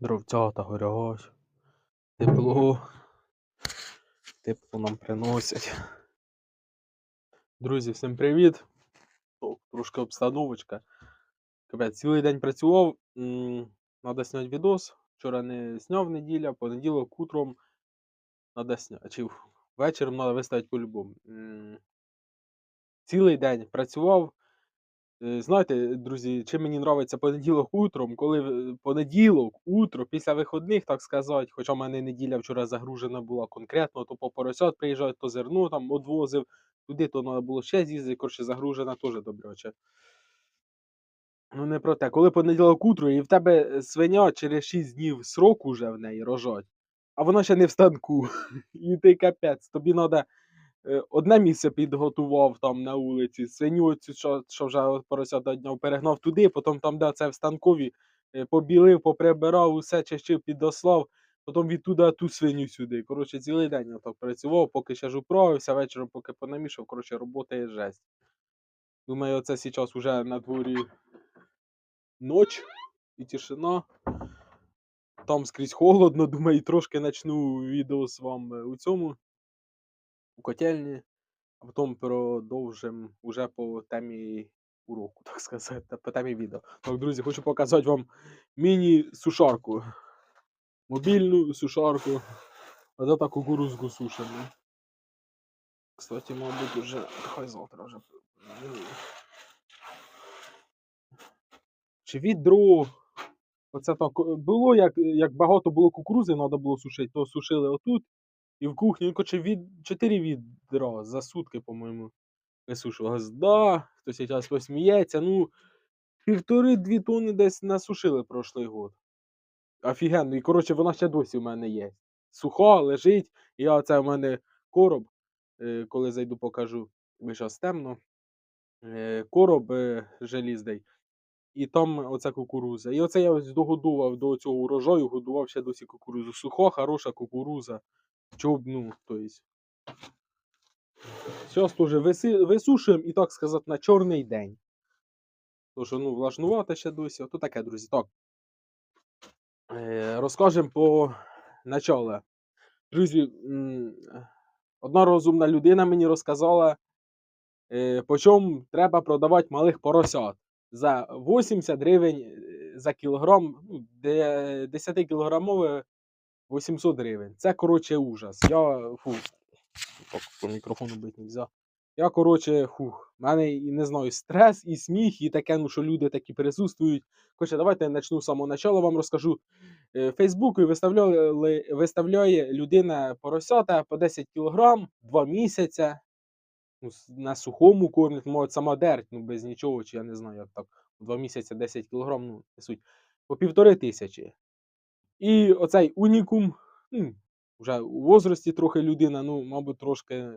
Дровцята горять. Тепло. Тепло нам приносять. Друзі, всім привіт. Трошки обстановочка. Капець, цілий день працював. Надо зняти відос. Вчора не зняв неділя, понеділок утром надо зняти. Чи вечором треба виставити по-любому. Цілий день працював. Е, Знаєте, друзі, чим мені подобається понеділок утром, коли понеділок, утро, після вихідних, так сказати, хоча в мене неділя вчора загружена була конкретно, то по поросят приїжджають, то зерно там одвозив, туди, то треба було ще з'їздити, коротше, загружена теж добряче. Ну, не про те. Коли понеділок утро, і в тебе свиня через 6 днів срок уже в неї рожать, а вона ще не в станку. І ти капець, тобі треба одне місце підготував там на вулиці, свиню що, що вже поросята дняв, перегнав туди, потім там, де це в станкові, е, побілив, поприбирав, усе чищив, підослав, потім відтуда ту свиню сюди. Коротше, цілий день я так працював, поки ще ж управився, вечором поки понамішав, коротше, робота є жесть. Думаю, оце зараз вже на дворі ніч і тишина. Там скрізь холодно, думаю, трошки начну відео з вами у цьому, у котельні, а потім продовжимо уже по темі уроку, так сказати, по темі відео. Так, друзі, хочу показати вам міні-сушарку. Мобільну сушарку. А це так кукурузку сушимо. Кстати, мабуть, уже хай завтра вже. Чи відро. Оце так е, було, як, як багато було кукурузи, треба було сушити, то сушили отут. І в кухні, ну, коротше, від, 4 відра за сутки, по-моєму, висушувалось. Да, хтось зараз посміється. Ну, півтори-дві тони десь насушили прошлий год. Офігенно. І, коротше, вона ще досі в мене є. Суха, лежить. І я оце в мене короб, е, коли зайду, покажу. Ви зараз темно. Е, короб е, желізний. І там оця кукуруза. І оце я ось догодував до цього урожаю, годував ще досі кукурузу. Суха, хороша кукуруза. Чоб, ну, то есть. Зараз теж висушуємо і, так сказати, на чорний день. Тому що, ну, влажнувати ще досі. Ото таке, друзі. Так. Е, розкажемо по началу. Друзі, одна розумна людина мені розказала, е, по чому треба продавати малих поросят. За 80 гривень е, за кілограм, ну, 10 кілограмове 800 гривень. Це, коротше, ужас. Я фу, так, по мікрофону бити не. Я, коротше, фух, в мене і не знаю, стрес, і сміх, і таке, ну, що люди такі присутствують. Коротше, давайте я почну з самого начала, вам розкажу. Е, Фейсбуку виставляли, виставляє людина поросята по 10 кг, 2 місяця. Ну, на сухому кормлять, можуть сама дерть, ну без нічого, чи я не знаю, як так. 2 місяці 10 кг, ну, не суть. По півтори тисячі. І оцей унікум, ну, вже у возрасті трохи людина, ну, мабуть, трошки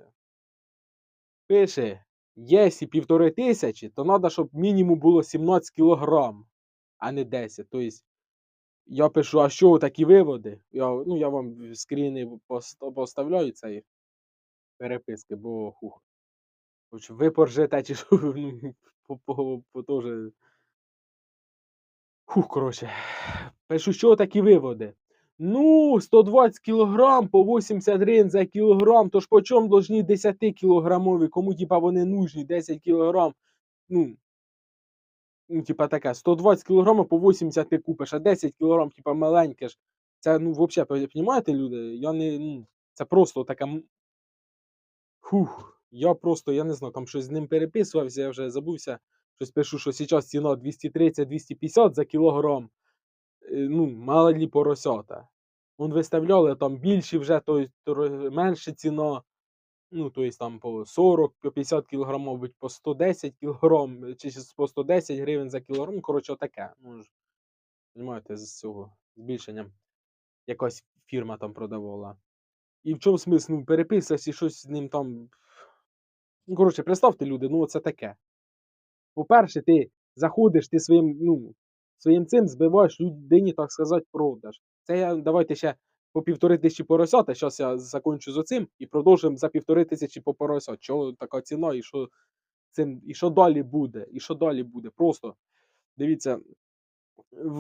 пише, якщо півтори тисячі, то треба, щоб мінімум було 17 кілограм, а не 10. Тобто, я пишу, а що такі виводи? Я, ну, я вам скріни поставляю цієї переписки, бо хух. Ви поржете, чи що, ну, по, по, по теж. Хух, коротше. Пишу, що такі виводи. Ну, 120 кілограм по 80 гривень за кілограм, то ж по чому должні 10 кілограмові, кому типа вони нужні, 10 кілограм. Ну, ну, типа таке, 120 кілограм по 80 ти купиш, а 10 кілограм, типа маленьке ж. Це, ну, взагалі, розумієте, люди? Я не, ну, це просто така. Фух, я просто, я не знаю, там щось з ним переписувався, я вже забувся. Щось пишу, що зараз ціна 230-250 за кілограм. Е, Ну, малі поросята. Вон виставляли там більші вже, то, й тро- менше ціна. Ну, то есть там по 40, по 50 кг, мабуть, по 110 кг, чи по 110 гривень за кілограм. Коротше, отаке. Ну, ж, Понімаєте, з цього збільшенням. Якась фірма там продавала. І в чому смисл? Ну, переписувався, і щось з ним там. Ну, коротше, представте, люди, ну це таке. По-перше, ти заходиш, ти своїм, ну, своїм цим збиваєш людині, так сказати, продаж. Це я давайте ще по півтори тисячі поросят, а зараз я закончу з оцим і продовжимо за півтори тисячі по поросят. Чого така ціна і що цим, і що далі буде? І що далі буде? Просто дивіться,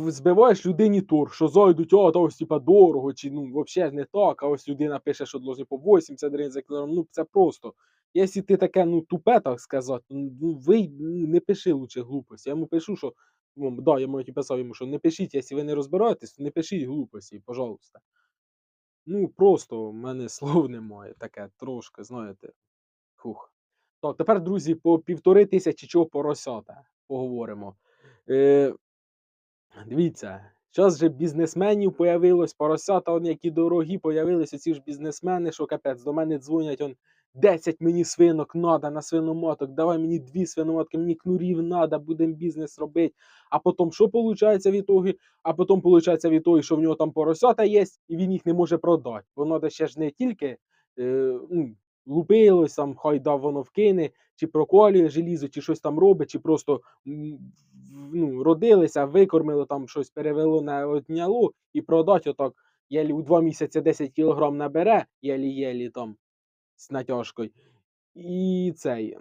збиваєш людині торг, що зайдуть, а, та ось типа дорого, чи ну вообще не так, а ось людина пише, що должны по 80 гривень за кілограм. Ну це просто. Якщо ти таке, ну, тупе, так сказати, ну ви ну, не пиши лучше глупості. Я йому пишу, що ну, да, я навіть писав йому, що не пишіть, якщо ви не розбираєтесь, то не пишіть глупості, пожалуйста. Ну, просто в мене слов немає, таке трошки, знаєте. Фух. Так, тепер, друзі, по півтори тисячі чого поросята поговоримо. Е, Дивіться, зараз же бізнесменів появилось, поросята, он які дорогі, появились оці ж бізнесмени, що капець, до мене дзвонять, он 10 мені свинок надо на свиномоток, давай мені дві свиномотки, мені кнурів надо, будемо бізнес робити. А потім що виходить від того? А потім виходить від того, що в нього там поросята є, і він їх не може продати. Треба ще ж не тільки е, ну, лупилось, там, хай дав воно вкине, чи проколює желізо, чи щось там робить, чи просто ну, родилися, викормило там щось, перевело на одняло і продать отак. Єлі у два місяці 10 кілограм набере, єлі-єлі там з натяжкою. І цей.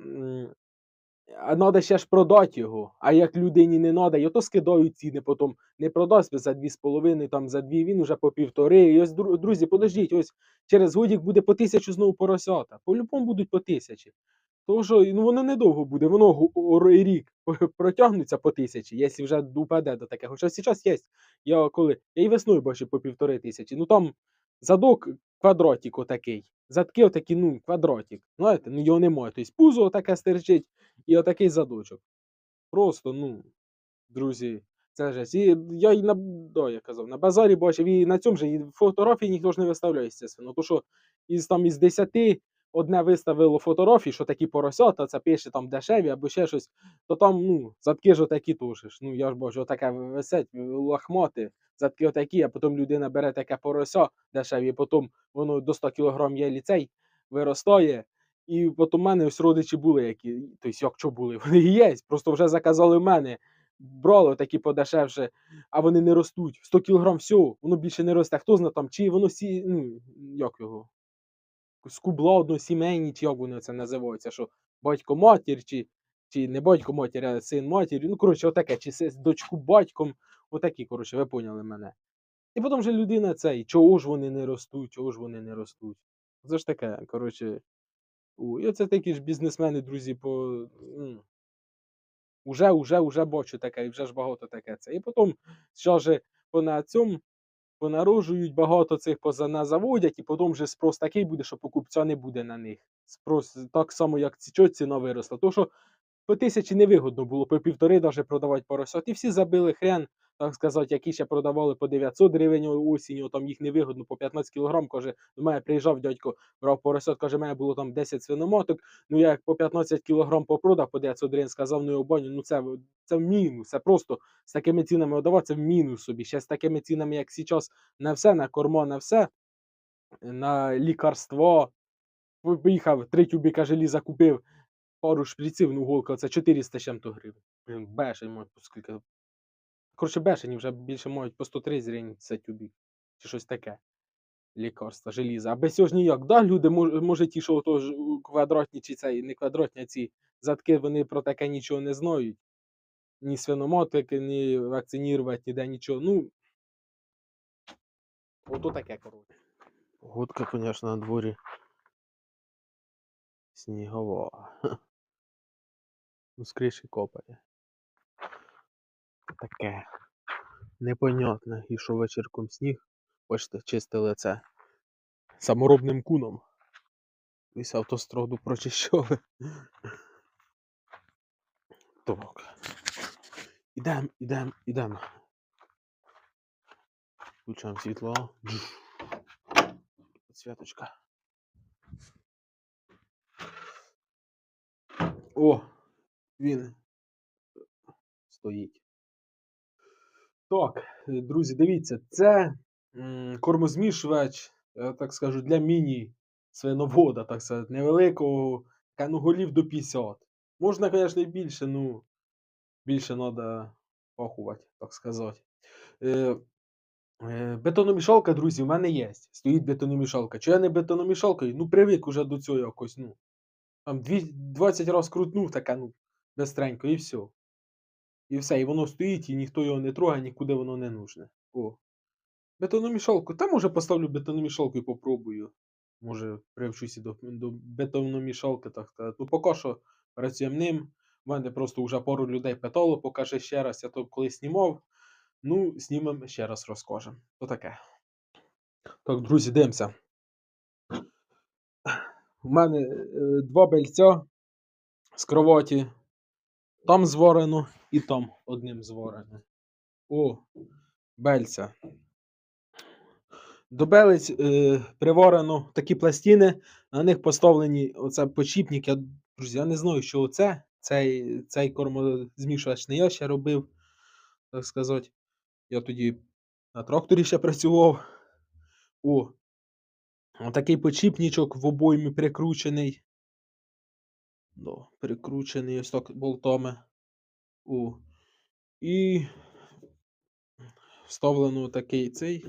А треба ще ж продати його. А як людині не треба, і ото скидають ціни, потім не продасть за 2,5, там за 2 він уже по півтори. І ось, друзі, подождіть, ось через годік буде по тисячу знову поросята. По-любому будуть по тисячі. Тому що ну, воно недовго буде, воно рік протягнеться по тисячі, якщо вже упаде до такого. Хоча зараз є. Я коли я і весною бачив по півтори тисячі. Ну там задок квадратик отакий. Задки отакі, ну, квадротик. Знаєте, ну його немає. Тобто пузо отаке стирчить і отакий задочок. Просто, ну, друзі, це жесть. І я і на, да, я казав, на базарі бачив, і на цьому же фотографії ніхто ж не виставляє, естественно. То що із там із 10 одне виставило фотографії, що такі поросята, це пише там дешеві або ще щось, то там, ну, задки ж отакі ж. Ну, я ж бачу, отаке висить, лахмати, задки отакі, а потім людина бере таке порося дешеві, потім воно до 100 кг є ліцей, виростає. І от у мене ось родичі були, які, тобто, як що були, вони є, просто вже заказали в мене, брали такі подешевше, а вони не ростуть. 100 кг все, воно більше не росте. Хто знає там, чи воно сі, ну, як його, з кубла односімейні, чи як вони це називаються, що батько матір, чи, чи не батько матір, а син матір. Ну, коротше, отаке, чи си- дочку батьком, отакі, коротше, ви поняли мене. І потім же людина цей, чого ж вони не ростуть, чого ж вони не ростуть. Це ж таке, коротше. У, і оце такі ж бізнесмени, друзі, по. м, Уже, уже, уже бачу таке, і вже ж багато таке це. І потім що ж на цьому понарожують багато цих позаназаводять, і потім вже спрос такий буде, що покупця не буде на них. Спрос так само, як ці ціна виросла. То що по тисячі невигодно було, по півтори даже продавати поросят. І всі забили хрен, так сказати, які ще продавали по 900 гривень осінню, там їх невигодно по 15 кілограм. Каже, до мене приїжджав дядько, брав поросят, каже, мене було там 10 свиномоток. Ну я як по 15 кілограм попродав по 900 гривень, сказав, ну баню, ну це, це в мінус. Це просто з такими цінами отдавати, це в мінус собі. Ще з такими цінами, як зараз, на все, на корма, на все, на лікарство. Поїхав, три тюбіка желіза купив, пару шприців, ну голка, це 400 чим-то гривень. Блін, по скільки. Коротше, бешені вже більше мають по 130 гривень це тюбік. Чи щось таке. Лікарства, желіза. А без цього ж ніяк. Да, люди, мож- може, ті, що ото квадратні чи цей, не квадратні, а ці задки, вони про таке нічого не знають. Ні свиномотики, ні вакцинувати, ніде нічого. Ну. Ото таке, коротше. Погодка, звісно, на дворі. Снігова. Ну, з копає. Таке. Непонятне. Ішов вечірком сніг. Бачите, чисте лице. Саморобним куном. Весь автостроду прочищали. Так. Ідем, ідем, ідем. Включаємо світло. Святочка. О, він стоїть. Так, е, друзі, дивіться, це кормозмішувач, так скажу, для міні-свиновода, так сказати, невеликого, ну, голів до 50. Можна, звісно, і більше, ну, більше треба пахувати, так сказати. Е, е, бетономішалка, друзі, в мене є. Стоїть бетономішалка. Чи я не бетономішалкою? Ну, привик уже до цього якось, ну. Там 20 разів крутнув, така, ну, бистренько, і все. І все, і воно стоїть, і ніхто його не трогає, нікуди воно не нужне. О. Бетономішалку. Та може поставлю бетономішалку і попробую. Може, привчуся до, до бетономішалки, так сказати. Ну, поки що працюємо ним. У мене просто вже пару людей питало, покажи ще раз, я то колись знімав. Ну, знімемо ще раз розкажемо. То таке. Так, друзі, дивимося. У мене е, два бельця з кроваті. Там зварено і там одним зварено. О, бельця. До белець е, приварено такі пластини, на них поставлені оце почіпник. Я, друзі, я не знаю, що оце. Цей, цей кормозмішувач не я ще робив, так сказати. Я тоді на тракторі ще працював. О, такий почіпничок в обоймі прикручений. Ну, прикручений ось так болтами. О. І вставлено такий цей.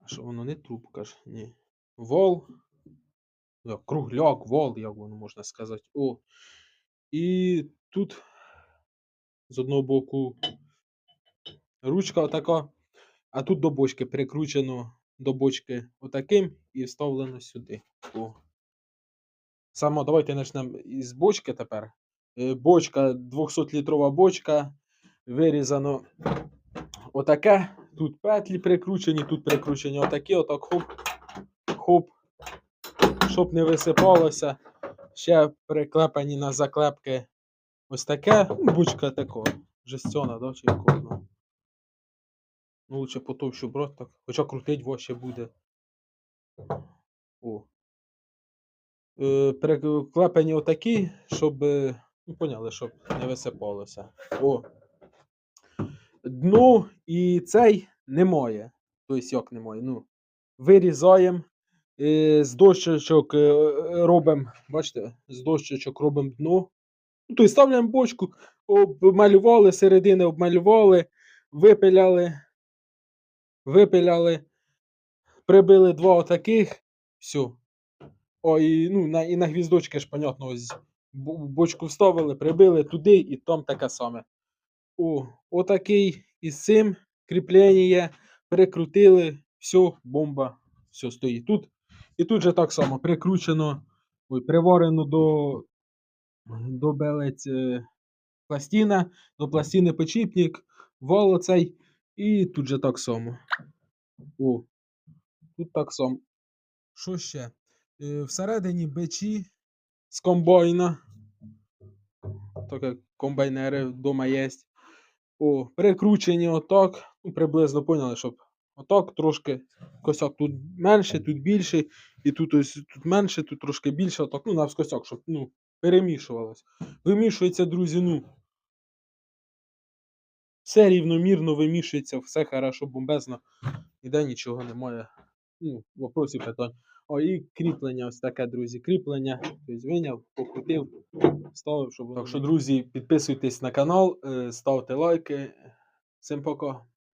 А що воно не трубка ж? Ні. Вол. Кругляк, вол, як воно можна сказати. О. І тут з одного боку ручка отака, а тут до бочки прикручено до бочки отаким і вставлено сюди. О. Само, давайте почнемо із бочки тепер. Е, Бочка, 200-літрова бочка, вирізано отаке. Тут петлі прикручені, тут прикручені отакі, отак хоп, хоп, щоб не висипалося. Ще приклепані на заклепки ось таке. Ну, Бочка такого. Жестяна, да, чи якого? ну. Лучше потовщу брати так. Хоча крутить вообще буде. О. Е, приклепані отакі, щоб. Е, Ну, поняли, щоб не висипалося. О. Дно і цей немає. Тобто, як немає. Ну, вирізаємо. е, З дощечок робимо, бачите, з дощечок робимо дно. Ну, тобто ставляємо бочку, обмалювали, середини обмалювали, випиляли, випиляли, прибили два отаких, все. О, і, ну, на, і на гвіздочки ж, понятно, ось бочку вставили, прибили туди і там таке саме. О, отакий із цим кріплення прикрутили, все, бомба, все стоїть тут. І тут же так само прикручено, ой, приварено до, до белець е, пластина, до пластини почіпник, вал оцей, і тут же так само. О, тут так само. Що ще? Е, всередині бичі з комбайна. Так як комбайнери вдома є. О, прикручені отак. Ну, приблизно поняли, щоб отак трошки косяк тут менше, тут більше, і тут ось тут менше, тут трошки більше, отак, ну, навскосяк, щоб ну, перемішувалось. Вимішується, друзі, ну. Все рівномірно вимішується, все хорошо, бомбезно. Ніде нічого немає. Ну, вопросів питань. О, і кріплення ось таке, друзі. Кріплення. Тобто виняв, покрутив, ставив, щоб. Так що, друзі, підписуйтесь на канал, е, ставте лайки. Всім пока.